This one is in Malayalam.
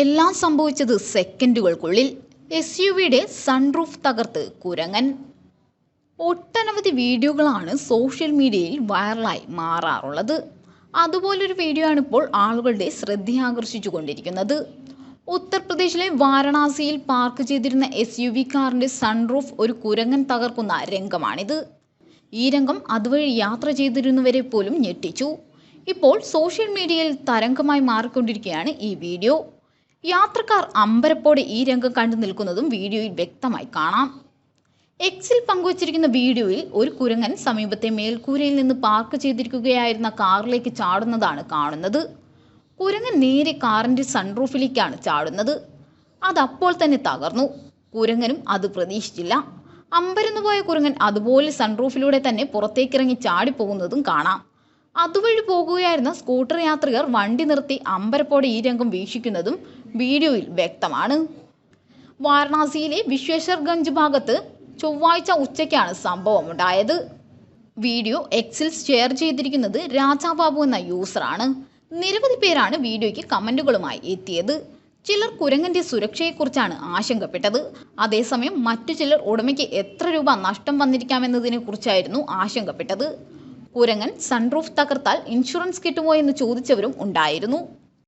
എല്ലാം സംഭവിച്ചത് സെക്കൻഡുകൾക്കുള്ളിൽ. എസ് യു വിയുടെ സൺറൂഫ് തകർത്ത് കുരങ്ങൻ. ഒട്ടനവധി വീഡിയോകളാണ് സോഷ്യൽ മീഡിയയിൽ വൈറലായി മാറാറുള്ളത്. അതുപോലൊരു വീഡിയോ ആണ് ഇപ്പോൾ ആളുകളുടെ ശ്രദ്ധയാകർഷിച്ചു കൊണ്ടിരിക്കുന്നത് ഉത്തർപ്രദേശിലെ വാരണാസിയിൽ പാർക്ക് ചെയ്തിരുന്ന എസ് യു വി കാറിന്റെ സൺറൂഫ് ഒരു കുരങ്ങൻ തകർക്കുന്ന രംഗമാണിത്. ഈ രംഗം അതുവഴി യാത്ര ചെയ്തിരുന്നവരെ പോലും ഞെട്ടിച്ചു. ഇപ്പോൾ സോഷ്യൽ മീഡിയയിൽ തരംഗമായി മാറിക്കൊണ്ടിരിക്കുകയാണ് ഈ വീഡിയോ. യാത്രക്കാർ അമ്പരപ്പോടെ ഈ രംഗം കണ്ടു നിൽക്കുന്നതും വീഡിയോയിൽ വ്യക്തമായി കാണാം. എക്സിൽ പങ്കുവച്ചിരിക്കുന്ന വീഡിയോയിൽ ഒരു കുരങ്ങൻ സമീപത്തെ മേൽക്കൂരയിൽ നിന്ന് പാർക്ക് ചെയ്തിരിക്കുകയായിരുന്ന കാറിലേക്ക് ചാടുന്നതാണ് കാണുന്നത്. കുരങ്ങൻ നേരെ കാറിന്റെ സൺറൂഫിലേക്കാണ് ചാടുന്നത്. അതപ്പോൾ തന്നെ തകർന്നു. കുരങ്ങനും അത് പ്രതീക്ഷിച്ചില്ല. അമ്പരന്നുപോയ കുരങ്ങൻ അതുപോലെ സൺറൂഫിലൂടെ തന്നെ പുറത്തേക്കിറങ്ങി ചാടിപ്പോകുന്നതും കാണാം. അതുവഴി പോകുകയായിരുന്ന സ്കൂട്ടർ യാത്രികർ വണ്ടി നിർത്തി അമ്പരപ്പോടെ ഈ രംഗം വീക്ഷിക്കുന്നതും വീഡിയോയിൽ വ്യക്തമാണ്. വാരണാസിയിലെ വിശ്വേശ്വർഗഞ്ച് ഭാഗത്ത് ചൊവ്വാഴ്ച ഉച്ചയ്ക്കാണ് സംഭവം ഉണ്ടായത് വീഡിയോ എക്സിൽ ഷെയർ ചെയ്തിരിക്കുന്നത് രാജാബാബു എന്ന യൂസറാണ്. നിരവധി പേരാണ് വീഡിയോയ്ക്ക് കമന്റുകളുമായി എത്തിയത്. ചിലർ കുരങ്ങന്റെ സുരക്ഷയെക്കുറിച്ചാണ് ആശങ്കപ്പെട്ടത്. അതേസമയം മറ്റു ചിലർ ഉടമയ്ക്ക് എത്ര രൂപ നഷ്ടം വന്നിരിക്കാമെന്നതിനെക്കുറിച്ചായിരുന്നു ആശങ്കപ്പെട്ടത്. കുരങ്ങൻ സൺറൂഫ് തകർത്താൽ ഇൻഷുറൻസ് കിട്ടുമോ എന്ന് ചോദിച്ചവരും ഉണ്ടായിരുന്നു.